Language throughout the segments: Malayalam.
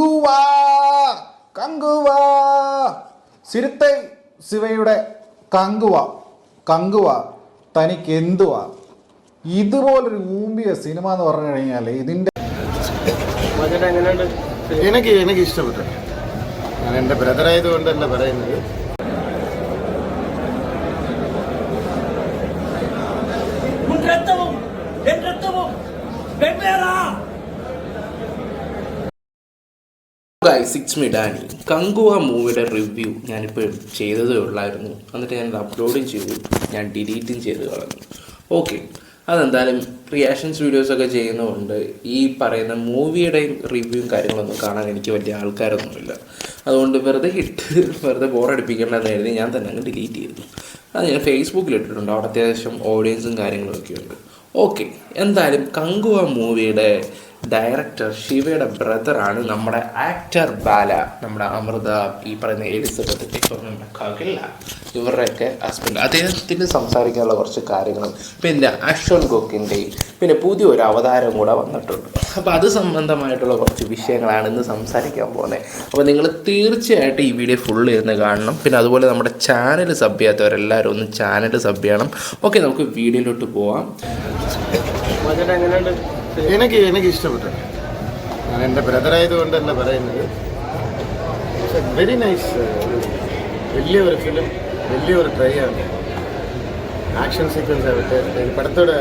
കങ്കുവാ കങ്കുവാ. സിരുത്തൈ ശിവയുടെ കങ്കുവ കങ്കുവ തനിക്ക് എന്തുവ ഇതുപോലൊരു ഊമ്പിയ സിനിമ എന്ന് പറഞ്ഞു കഴിഞ്ഞാൽ ഇതിന്റെ എനിക്ക് എനിക്ക് ഇഷ്ടപ്പെട്ടു. ഞാൻ എന്റെ ബ്രദറായതുകൊണ്ട് തന്നെ പറയുന്നത്. രക്തവും രക്തവും വെമ്പേറാ ഐസിക്സ് മിഡാനി മി ഡാനി കങ്കുവ മൂവിയുടെ റിവ്യൂ ഞാനിപ്പോൾ ചെയ്തതേ ഉള്ളായിരുന്നു. എന്നിട്ട് ഞാനത് അപ്ലോഡും ചെയ്തു. ഞാൻ ഡിലീറ്റും ചെയ്ത് കളഞ്ഞു. ഓക്കെ അതെന്തായാലും റിയാക്ഷൻസ് വീഡിയോസൊക്കെ ചെയ്യുന്നതുകൊണ്ട് ഈ പറയുന്ന മൂവിയുടെയും റിവ്യൂവും കാര്യങ്ങളൊന്നും കാണാൻ എനിക്ക് വലിയ ആൾക്കാരൊന്നുമില്ല. അതുകൊണ്ട് വെറുതെ ഹിറ്റ് വെറുതെ ബോറടിപ്പിക്കേണ്ടതെന്ന് എഴുതി ഞാൻ തന്നെ അങ്ങ് ഡിലീറ്റ് ചെയ്തു. അത് ഞാൻ ഫേസ്ബുക്കിൽ ഇട്ടിട്ടുണ്ട്. അവിടെ അത്യാവശ്യം ഓഡിയൻസും കാര്യങ്ങളൊക്കെ ഉണ്ട്. ഓക്കെ എന്തായാലും കങ്കുവ മൂവിയുടെ ഡയറക്ടർ ശിവയുടെ ബ്രദറാണ് നമ്മുടെ ആക്ടർ ബാല നമ്മുടെ അമൃത ഈ പറയുന്ന എലിസബത്ത് കകില്ല ഇവരുടെയൊക്കെ ഹസ്ബൻഡ് അദ്ദേഹത്തിന് സംസാരിക്കാനുള്ള കുറച്ച് കാര്യങ്ങളും പിന്നെ അശ്വൻ ഗോക്കിന്റെയും പിന്നെ പുതിയൊരു അവതാരം കൂടെ വന്നിട്ടുണ്ട്. അപ്പോൾ അത് സംബന്ധമായിട്ടുള്ള കുറച്ച് വിഷയങ്ങളാണ് ഇന്ന് സംസാരിക്കാൻ പോകുന്നത്. അപ്പോൾ നിങ്ങൾ തീർച്ചയായിട്ടും ഈ വീഡിയോ ഫുള്ള് ഇരുന്ന് കാണണം. പിന്നെ അതുപോലെ നമ്മുടെ ചാനൽ സബ് ചെയ്യാത്തവരെല്ലാവരും ഒന്ന് ചാനൽ സബ് ചെയ്യണം. ഓക്കെ നമുക്ക് വീഡിയോയിലോട്ട് പോവാം. എനിക്ക് എനിക്ക് ഇഷ്ടപ്പെട്ടു. ഞാൻ എന്റെ ബ്രദർ ആയതുകൊണ്ട് തന്നെ പറയുന്നത്. വെരി നൈസ് വലിയ ഒരു ഫിലിം വലിയ ഒരു ട്രൈ ആണ് ആക്ഷൻ സീക്വൻസ് ആവട്ടെ പടത്തോടെ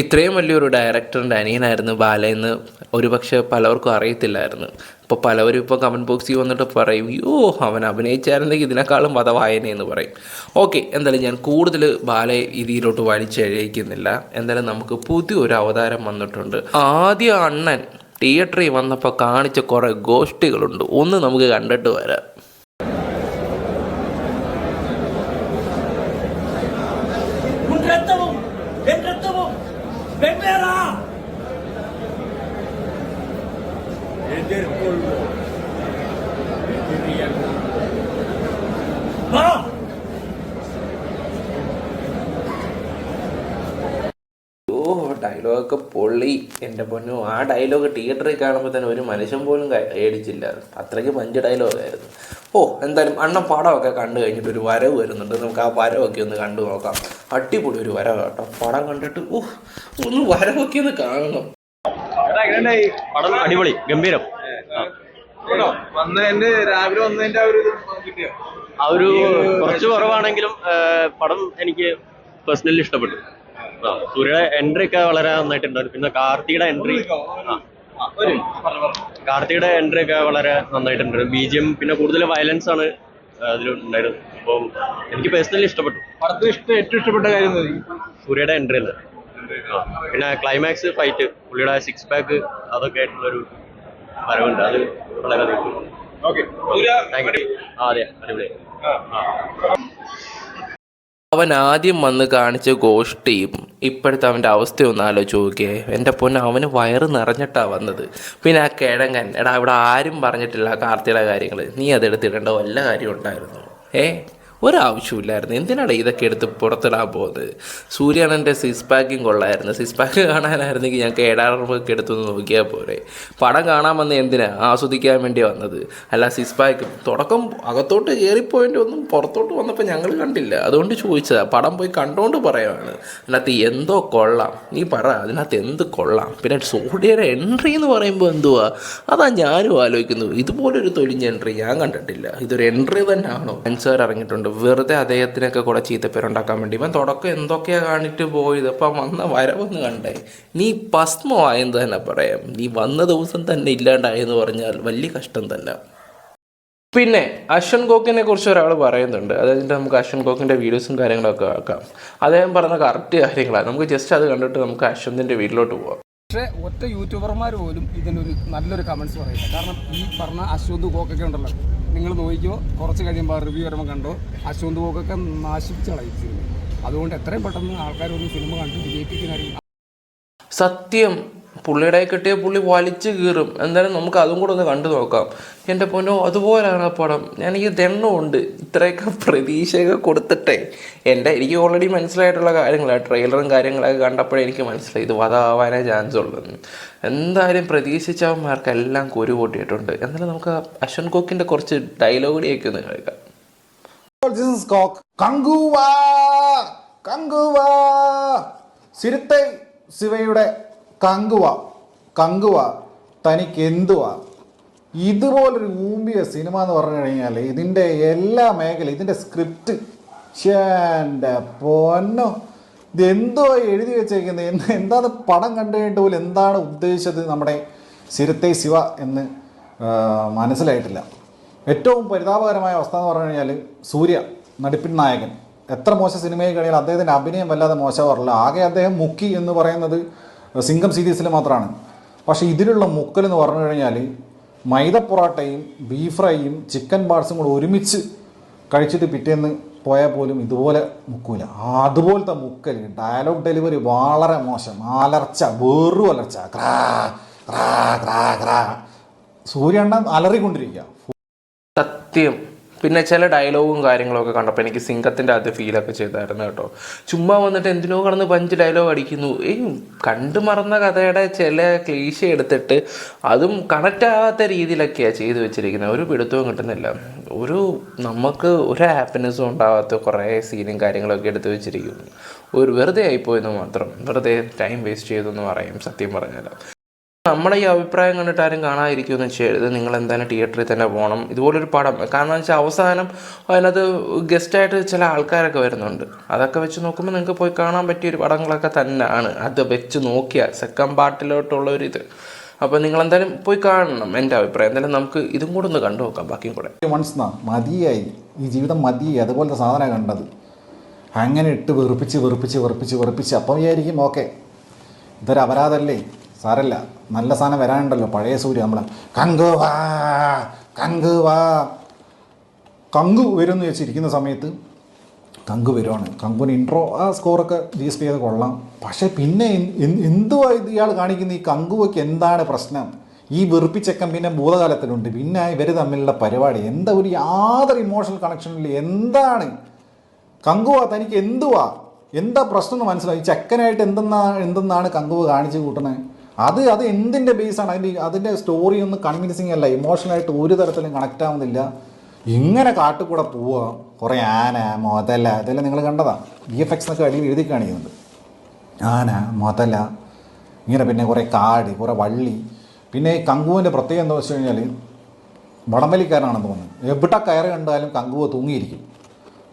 ഇത്രയും വലിയൊരു ഡയറക്ടറിന്റെ അനിയനായിരുന്നു ബാലയെന്ന് ഒരുപക്ഷെ പലർക്കും അറിയത്തില്ലായിരുന്നു. അപ്പോൾ പലവരും ഇപ്പോൾ കമന്റ് ബോക്സിൽ വന്നിട്ട് പറയും യോ അവൻ അഭിനയിച്ചായിരുന്നെങ്കിൽ ഇതിനേക്കാളും പദവായനയെന്ന് പറയും. ഓക്കെ എന്തായാലും ഞാൻ കൂടുതൽ ബാല ഇതിയിലോട്ട് വലിച്ചഴിയിക്കുന്നില്ല എന്തായാലും നമുക്ക് പുതിയൊരു അവതാരം വന്നിട്ടുണ്ട്. ആദ്യ അണ്ണൻ തിയേറ്ററിൽ വന്നപ്പോൾ കാണിച്ച കുറേ ഗോഷ്ടികളുണ്ട് ഒന്ന് നമുക്ക് കണ്ടിട്ട് വരാം. രക്തവും Liverpool ഡയലോഗൊക്കെ പൊള്ളി. എന്റെ പൊന്നു ആ ഡയലോഗ് തിയേറ്ററിൽ കാണുമ്പോൾ തന്നെ ഒരു മനുഷ്യൻ പോലും ഏടിച്ചില്ല അത്രയ്ക്ക് പഞ്ച് ഡയലോഗായിരുന്നു ഓ എന്തായാലും അണ്ണൻ പടമൊക്കെ കണ്ടു കഴിഞ്ഞിട്ട് ഒരു വരവ് വരുന്നുണ്ട്. നമുക്ക് ആ വരവൊക്കെ ഒന്ന് കണ്ടു നോക്കാം. അടിപൊളി ഒരു വരവ് കേട്ടോ. പടം കണ്ടിട്ട് ഓ ഒന്ന് വരവൊക്കെ ഒന്ന് കാണണം. അടിപൊളി ഗംഭീരം. വന്നതിന്റെ രാവിലെ വന്നതിന്റെ ഒരു കിട്ടിയോ? ആ ഒരു കുറച്ച് കുറവാണെങ്കിലും പടം എനിക്ക് പേഴ്സണലി ഇഷ്ടപ്പെട്ടു. ആ സൂര്യയുടെ എൻട്രി ഒക്കെ വളരെ നന്നായിട്ടുണ്ടായിരുന്നു. പിന്നെ കാർത്തിയുടെ എൻട്രി കാർത്തിയുടെ എൻട്രി ഒക്കെ വളരെ നന്നായിട്ടുണ്ട് ബി ജി എം പിന്നെ കൂടുതൽ വയലൻസ് ആണ് അതിൽ ഉണ്ടായിരുന്നത് അപ്പം എനിക്ക് പേഴ്സണലി ഇഷ്ടപ്പെട്ടു. പടത്തിൽ ഇഷ്ടം ഏറ്റവും ഇഷ്ടപ്പെട്ട കാര്യം? സൂര്യയുടെ എൻട്രി അല്ല. പിന്നെ ക്ലൈമാക്സ് ഫൈറ്റ് പുള്ളിയുടെ സിക്സ് പാക്ക് അതൊക്കെ ആയിട്ടുള്ളൊരു വരവുണ്ട്. അത് വളരെ അതെ അടിപൊളി. അവൻ ആദ്യം വന്ന് കാണിച്ച ഗോഷ്ടിയും ഇപ്പോഴത്തെ അവന്റെ അവസ്ഥ ഒന്ന് ആലോചിച്ച് നോക്കിയേ. എന്റെ പൊന്ന് അവന് വയറ് നിറഞ്ഞിട്ടാണ് വന്നത്. പിന്നെ ആ കിഴങ്ങൻ എടാ ഇവിടെ ആരും പറഞ്ഞിട്ടില്ല കാർത്തിയുടെ കാര്യങ്ങൾ നീ അതെടുത്തിടേണ്ട വല്ല കാര്യം ഉണ്ടായിരുന്നു. ഏ? ഒരാവശ്യമില്ലായിരുന്നു. എന്തിനാണ് ഇതൊക്കെ എടുത്ത് പുറത്തിടാൻ പോകുന്നത്? സൂര്യാണന്റെ സിക്സ് പാക്കിങ് കൊള്ളായിരുന്നു. സിക്സ് പാക്ക് കാണാനായിരുന്നെങ്കിൽ ഞാൻ കേടാറൊക്കെ എടുത്തൊന്ന് നോക്കിയാൽ പോരെ. പടം കാണാൻ വന്ന എന്തിനാ? ആസ്വദിക്കാൻ വേണ്ടി വന്നത്. അല്ല സിക്സ് പാക്ക് തുടക്കം അകത്തോട്ട് കയറിപ്പോയിന്റെ ഒന്നും പുറത്തോട്ട് വന്നപ്പോൾ ഞങ്ങൾ കണ്ടില്ല. അതുകൊണ്ട് ചോദിച്ചതാ. പടം പോയി കണ്ടുകൊണ്ട് പറയുവാണ്. അതിനകത്ത് എന്തോ കൊള്ളാം. നീ പറ അതിനകത്ത് എന്ത് കൊള്ളാം? പിന്നെ സൂര്യയുടെ എൻട്രി എന്ന് പറയുമ്പോൾ എന്തുവാ? അതാ ഞാനും ആലോചിക്കുന്നു. ഇതുപോലൊരു തൊലിഞ്ഞ എൻട്രി ഞാൻ കണ്ടിട്ടില്ല. ഇതൊരു എൻട്രി തന്നെയാണോ? ആണോ അൻസാർ ഇറങ്ങിയിട്ടുണ്ട് വെറുതെ അദ്ദേഹത്തിനൊക്കെ കൂടെ ചീത്തപ്പേരുണ്ടാക്കാൻ വേണ്ടി. ഇവൻ തുടക്കം എന്തൊക്കെയാ കാണിട്ട് പോയത്? അപ്പം വന്ന വരവൊന്ന് കണ്ടേ. നീ ഭസ്മമായെന്ന് തന്നെ പറയാം. നീ വന്ന ദിവസം തന്നെ ഇല്ലാണ്ടായെന്ന് പറഞ്ഞാൽ വലിയ കഷ്ടം തന്നെ. പിന്നെ അശ്വൻ ഗോക്കിനെ കുറിച്ച് ഒരാൾ പറയുന്നുണ്ട്. അതായത് നമുക്ക് അശ്വൻ ഗോക്കിന്റെ വീഡിയോസും കാര്യങ്ങളൊക്കെ ആക്കാം. അദ്ദേഹം പറഞ്ഞ കറക്റ്റ് കാര്യങ്ങളാണ് നമുക്ക് ജസ്റ്റ് അത് കണ്ടിട്ട് നമുക്ക് അശ്വന്തിന്റെ വീട്ടിലോട്ട് പോവാം. പക്ഷേ ഒറ്റ യൂട്യൂബർമാർ പോലും ഇതിനൊരു നല്ലൊരു കമൻസ് പറയില്ല കാരണം ഈ പറഞ്ഞ അശ്വന്ത് കോക്കൊക്കെ ഉണ്ടല്ലോ. നിങ്ങൾ നോക്കിയോ കുറച്ച് കഴിയുമ്പോൾ റിവ്യൂ വരുമ്പോൾ കണ്ടോ അശ്വന്ത് കോക്കൊക്കെ നാശിപ്പിച്ച് കളയും സിനിമ അതുകൊണ്ട് എത്രയും പെട്ടെന്ന് ആൾക്കാരൊന്ന് സിനിമ കണ്ട് വിജയിപ്പിക്കാനായിരിക്കും സത്യം. പുള്ളിയുടെ കിട്ടിയ പുള്ളി വലിച്ചു കീറും. എന്തായാലും നമുക്ക് അതും കൂടെ ഒന്ന് കണ്ടു നോക്കാം. എന്റെ പൊന്നോ അതുപോലെയാണ് ആ പടം. ഞാൻ ഈ ദണ്ണമുണ്ട് ഇത്രയൊക്കെ പ്രതീക്ഷയൊക്കെ കൊടുത്തിട്ടേ. എന്റെ എനിക്ക് ഓൾറെഡി മനസ്സിലായിട്ടുള്ള കാര്യങ്ങളാണ് ട്രെയിലറും കാര്യങ്ങളൊക്കെ കണ്ടപ്പോഴേ എനിക്ക് മനസ്സിലായി. ഇത് വധമാവാനേ ചാൻസ് ഉള്ളൂ എന്തായാലും പ്രതീക്ഷിച്ചവന്മാർക്കെല്ലാം കുരു പൊട്ടിയിട്ടുണ്ട്. എന്നാലും നമുക്ക് അശ്വൻ കോക്കിന്റെ കുറച്ച് ഡയലോഗ് കൂടിയൊക്കെ ഒന്ന് കേൾക്കാം. കങ്കുവാ കങ്കുവാ. സിരുത്തെ ശിവയുടെ കങ്കുവ കങ്കുവ തനിക്ക് എന്തുവാ? ഇതുപോലൊരു ഊമ്പിയ സിനിമ എന്ന് പറഞ്ഞു കഴിഞ്ഞാൽ ഇതിന്റെ എല്ലാ മേഖല ഇതിന്റെ സ്ക്രിപ്റ്റ് ചേന്റെ പൊന്നോ. ഇതെന്തോ എന്തോ എഴുതി വെച്ചേക്കുന്നത് എന്ത് എന്താണ് പടം കണ്ടു കഴിഞ്ഞിട്ട് പോലും എന്താണ് ഉദ്ദേശിച്ചത് നമ്മുടെ സിരത്തെ ശിവ എന്ന് മനസ്സിലായിട്ടില്ല. ഏറ്റവും പരിതാപകരമായ അവസ്ഥ എന്ന് പറഞ്ഞു കഴിഞ്ഞാൽ സൂര്യ നടിപ്പിൻ നായകൻ. എത്ര മോശം സിനിമയിൽ കഴിഞ്ഞാൽ അദ്ദേഹത്തിന്റെ അഭിനയം വല്ലാതെ മോശമാറില്ല ആകെ അദ്ദേഹം മുക്കി എന്ന് പറയുന്നത് സിംഗം സീരീസിൽ മാത്രമാണ്. പക്ഷേ ഇതിലുള്ള മുക്കൽ എന്ന് പറഞ്ഞു കഴിഞ്ഞാൽ മൈദ പൊറോട്ടയും ബീഫ് ഫ്രൈയും ചിക്കൻ പാർട്സും കൂടെ ഒരുമിച്ച് കഴിച്ചിട്ട് പിറ്റേന്ന് പോയാൽ പോലും ഇതുപോലെ മുക്കൂല. അതുപോലത്തെ മുക്കൽ ഡയലോഗ് ഡെലിവറി വളരെ മോശം. അലർച്ച വേറു അലർച്ച. ക്രാ ക്രാ ക്രാ ക്രാ. സൂര്യണ്ണൻ അലറിക്കൊണ്ടിരിക്കുക. സത്യം. പിന്നെ ചില ഡയലോഗും കാര്യങ്ങളൊക്കെ കണ്ടപ്പോൾ എനിക്ക് സിംഗത്തിന്റെ അത് ഫീലൊക്കെ ചെയ്തായിരുന്നു കേട്ടോ. ചുമ്മാ വന്നിട്ട് എന്തിനോ കടന്ന് പഞ്ച് ഡയലോഗ് അടിക്കുന്നു. ഈ കണ്ടു മറന്ന കഥയുടെ ചില ക്ലീശ എടുത്തിട്ട് അതും കണക്റ്റ് ആവാത്ത രീതിയിലൊക്കെയാണ് ചെയ്തു വെച്ചിരിക്കുന്നത്. ഒരു പിടുത്തവും കിട്ടുന്നില്ല. ഒരു നമുക്ക് ഒരു ഹാപ്പിനെസ്സും ഉണ്ടാവാത്ത കുറേ സീനും കാര്യങ്ങളൊക്കെ എടുത്തു വെച്ചിരിക്കുന്നു. ഒരു വെറുതെ ആയിപ്പോയെന്ന് മാത്രം. വെറുതെ ടൈം വേസ്റ്റ് ചെയ്തെന്ന് പറയും സത്യം പറഞ്ഞാൽ നമ്മുടെ ഈ അഭിപ്രായം കണ്ടിട്ട് ആരും കാണാതിരിക്കുമെന്ന് ചെയ്യരുത് നിങ്ങൾ എന്തായാലും തിയേറ്ററിൽ തന്നെ പോകണം. ഇതുപോലൊരു പടം കാരണം വെച്ചാൽ അവസാനം അതിനകത്ത് ഗസ്റ്റായിട്ട് ചില ആൾക്കാരൊക്കെ വരുന്നുണ്ട്. അതൊക്കെ വെച്ച് നോക്കുമ്പോൾ നിങ്ങൾക്ക് പോയി കാണാൻ പറ്റിയ ഒരു പടങ്ങളൊക്കെ തന്നെയാണ് അത് വെച്ച് നോക്കിയാൽ സെക്കൻഡ് പാർട്ടിലോട്ടുള്ള ഒരു ഇത് അപ്പോൾ നിങ്ങൾ എന്തായാലും പോയി കാണണം എന്റെ അഭിപ്രായം. എന്തായാലും നമുക്ക് ഇതും കൂടെ ഒന്ന് കണ്ടു നോക്കാം ബാക്കിയും കൂടെ. വൺസ് മതിയായി. ഈ ജീവിതം മതിയായി. അതുപോലത്തെ സാധനമാണ് കണ്ടത്. അങ്ങനെ ഇട്ട് വെറുപ്പിച്ച് വെറുപ്പിച്ച് വെറുപ്പിച്ച് വെറുപ്പിച്ച്. അപ്പം വിചാരിക്കും ഓക്കെ ഇതൊരു അപരാധമല്ലേ സാരല്ല നല്ല സാധനം വരാനുണ്ടല്ലോ പഴയ സൂര്യ നമ്മളെ. കങ്കു വാ കങ്കു വാ. കങ്കു വരും എന്ന് വെച്ചിരിക്കുന്ന സമയത്ത് കങ്കു വരുവാണ്. കങ്കുവിന് ഇൻട്രോ ആ സ്കോറൊക്കെ ജി എസ് പി ചെയ്ത് കൊള്ളാം. പക്ഷേ പിന്നെ എന്ത്- എന്ത്- എന്തുവാ ഇയാൾ കാണിക്കുന്ന? ഈ കങ്കുവയ്ക്ക് എന്താണ് പ്രശ്നം? ഈ വെറുപ്പിച്ചക്കൻ പിന്നെ ഭൂതകാലത്തിലുണ്ട്. പിന്നെ ഇവർ തമ്മിലുള്ള പരിപാടി എന്താ? ഒരു യാതൊരു ഇമോഷണൽ കണക്ഷനില്ല എന്താണ്? കങ്കുവ തനിക്ക് എന്തുവാ? എന്താ പ്രശ്നം എന്ന് മനസ്സിലായി. ചെക്കനായിട്ട് എന്തെന്നാ എന്തെന്നാണ് കങ്കുവ കാണിച്ചു കൂട്ടണേ അത് അത് എന്തിന്റെ ബേസാണ് അതിന്റെ അതിന്റെ സ്റ്റോറി ഒന്നും കൺവിൻസിങ് അല്ല. ഇമോഷണലായിട്ട് ഒരു തരത്തിലും കണക്റ്റ് ആവുന്നില്ല. ഇങ്ങനെ കാട്ടുകൂടെ പോവുക കുറേ ആന മുതല ഇതെല്ലാം നിങ്ങൾ കണ്ടതാ. ബി എഫ് എക്സ് എന്നൊക്കെ അടിയിൽ എഴുതി കാണിക്കുന്നുണ്ട്. ആന മുതല ഇങ്ങനെ പിന്നെ കുറേ കാട് കുറേ വള്ളി. പിന്നെ ഈ കങ്കുവിന്റെ പ്രത്യേകത എന്താ വെച്ച് കഴിഞ്ഞാൽ വടംവലിക്കാരനാണെന്ന് തോന്നുന്നു. എവിടെ കയറ് കണ്ടാലും കങ്കുവ തൂങ്ങിയിരിക്കും.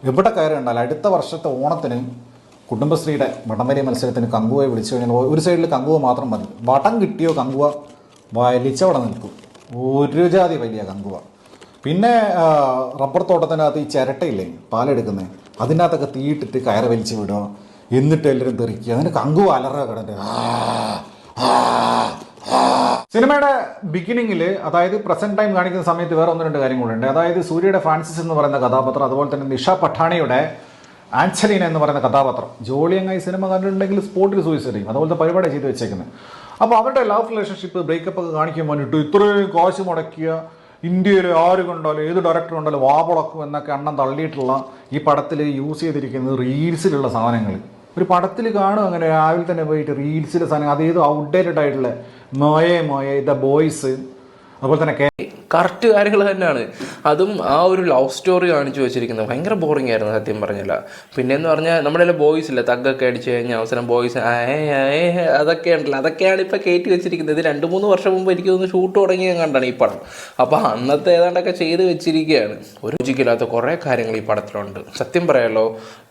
എവിടെ കയറ് കണ്ടാലും അടുത്ത വർഷത്തെ ഓണത്തിന് കുടുംബശ്രീയുടെ വടംവലി മത്സരത്തിന് കങ്കുവയെ വിളിച്ചു കഴിഞ്ഞാൽ ഒരു സൈഡിൽ കങ്കുവ മാത്രം മതി. വടം കിട്ടിയോ കങ്കുവ? വലിച്ചവിടെ നിൽക്കും. ഒരു ജാതി വലിയ കങ്കുവ. പിന്നെ റബ്ബർ തോട്ടത്തിനകത്ത് ഈ ചിരട്ടയില്ലേ പാലെടുക്കുന്നത് അതിനകത്തൊക്കെ തീയിട്ടിട്ട് കയറ് വലിച്ചു വിടുക. എന്നിട്ട് എല്ലാവരും തെറിക്കുക. അതിന് കങ്കുവ അലറുക കിടന്നിട്ട് സിനിമയുടെ ബിഗിനിങ്ങിൽ അതായത് പ്രസന്റ് ടൈം കാണിക്കുന്ന സമയത്ത് വേറെ ഒന്ന് രണ്ട് കാര്യം കൂടെ അതായത് സൂര്യയുടെ ഫ്രാൻസിസ് എന്ന് പറയുന്ന കഥാപാത്രം അതുപോലെ തന്നെ നിഷ പഠാണിയുടെ ആൻസലീന എന്ന് പറയുന്ന കഥാപാത്രം. ജോളിയങ്ങായി സിനിമ കണ്ടിട്ടുണ്ടെങ്കിൽ സ്പോട്ടിൽ സൂയിസൈഡ് ചെയ്യും. അതുപോലത്തെ പരിപാടി ചെയ്ത് വെച്ചേക്കുന്നത് അപ്പോൾ അവരുടെ ലവ് റിലേഷൻഷിപ്പ് ബ്രേക്കപ്പ് ഒക്കെ കാണിക്കാൻ വേണ്ടിയിട്ട് ഇത്രയും കാശ് മുടക്കിയ ഇന്ത്യയിൽ ആര് കണ്ടാലും ഏത് ഡയറക്ടർ കണ്ടാലും വാപളക്കും എന്നൊക്കെ എണ്ണം തള്ളിയിട്ടുള്ള ഈ പടത്തിൽ യൂസ് ചെയ്തിരിക്കുന്നത് റീൽസിലുള്ള സാധനങ്ങൾ ഒരു പടത്തിൽ കാണും അങ്ങനെ രാവിലെ തന്നെ പോയിട്ട് റീൽസിലെ സാധനം അതേത് ഔട്ട്ഡേറ്റഡ് ആയിട്ടുള്ള മോയെ മോയെ ദ ബോയ്സ് അതുപോലെ തന്നെ കറക്റ്റ് കാര്യങ്ങൾ തന്നെയാണ്. അതും ആ ഒരു ലവ് സ്റ്റോറി കാണിച്ചു വെച്ചിരിക്കുന്നത്. ഭയങ്കര ബോറിംഗ് ആയിരുന്നു സത്യം പറഞ്ഞില്ല പിന്നെന്ന് പറഞ്ഞാൽ നമ്മുടെ ബോയ്സ് ഇല്ല? തഗ്ഗൊക്കെ അടിച്ചു കഴിഞ്ഞാൽ അവസരം ബോയ്സ് അതൊക്കെ ഉണ്ടല്ലോ. അതൊക്കെയാണ് ഇപ്പോൾ കയറ്റി വെച്ചിരിക്കുന്നത്. ഇത് രണ്ട് മൂന്ന് വർഷം മുമ്പ് എനിക്ക് തോന്നുന്നു ഷൂട്ട് തുടങ്ങിയ കണ്ടാണ് ഈ പടം. അപ്പോൾ അന്നത്തെ ഏതാണ്ടൊക്കെ ചെയ്ത് വെച്ചിരിക്കുകയാണ്. ഒരു രുചിക്കില്ലാത്ത കുറേ കാര്യങ്ങൾ ഈ പടത്തിലുണ്ട്. സത്യം പറയാലോ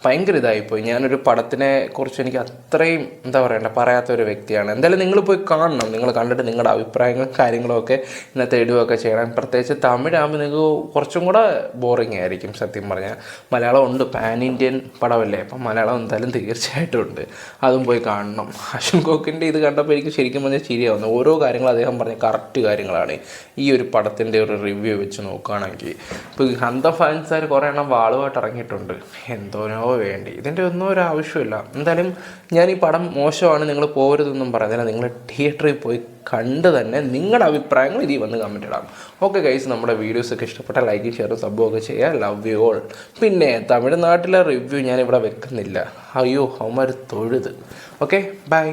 ഭയങ്കര ഇതായിപ്പോയി. ഞാനൊരു പടത്തിനെ കുറിച്ച് എനിക്ക് അത്രയും എന്താ പറയണ്ട പറയാത്ത ഒരു വ്യക്തിയാണ്. എന്തായാലും നിങ്ങൾ പോയി കാണണം. നിങ്ങൾ കണ്ടിട്ട് നിങ്ങളുടെ അഭിപ്രായങ്ങളും കാര്യങ്ങളും ഒക്കെ ഇന്നത്തെ ഇടുകയൊക്കെ ചെയ്യണം. പ്രത്യേകിച്ച് തമിഴാകുമ്പോൾ നിങ്ങൾക്ക് കുറച്ചും കൂടെ ബോറിംഗ് ആയിരിക്കും സത്യം പറഞ്ഞാൽ മലയാളം ഉണ്ട് പാൻ ഇന്ത്യൻ പടമല്ലേ? അപ്പം മലയാളം എന്തായാലും തീർച്ചയായിട്ടും ഉണ്ട്. അതും പോയി കാണണം. അശ്വൻ കോക്കിന്റെ ഇത് കണ്ടപ്പോൾ എനിക്ക് ശരിക്കും പറഞ്ഞാൽ ശരിയാവുന്നു ഓരോ കാര്യങ്ങളും അദ്ദേഹം പറഞ്ഞ കറക്റ്റ് കാര്യങ്ങളാണ്. ഈ ഒരു പടത്തിന്റെ ഒരു റിവ്യൂ വെച്ച് നോക്കുകയാണെങ്കിൽ ഇപ്പോൾ ഹന്ത ഫാൻസുകാർ കുറേ എണ്ണം വാളുമായിട്ട് ഇറങ്ങിയിട്ടുണ്ട്. എന്തോനോ വേണ്ടി. ഇതിന്റെ ഒന്നും ഒരു ആവശ്യമില്ല എന്തായാലും ഞാൻ ഈ പടം മോശമാണ് നിങ്ങൾ പോകരുതെന്നും പറയുന്നില്ല നിങ്ങൾ തിയേറ്ററിൽ പോയി കണ്ട് തന്നെ നിങ്ങളുടെ അഭിപ്രായങ്ങൾ ഇതിൽ വന്ന് കമന്റ് ഇടാം. ഓക്കെ ഗൈസ് നമ്മുടെ വീഡിയോസ് ഒക്കെ ഇഷ്ടപ്പെട്ട ലൈക്ക് ഷെയർ സബും ഒക്കെ ചെയ്യുക. ലവ് യു ഓൾ പിന്നെ തമിഴ്നാട്ടിലെ റിവ്യൂ ഞാനിവിടെ വെക്കുന്നില്ല. അയ്യോ അവന്മാർ തൊഴുത്. Okay bye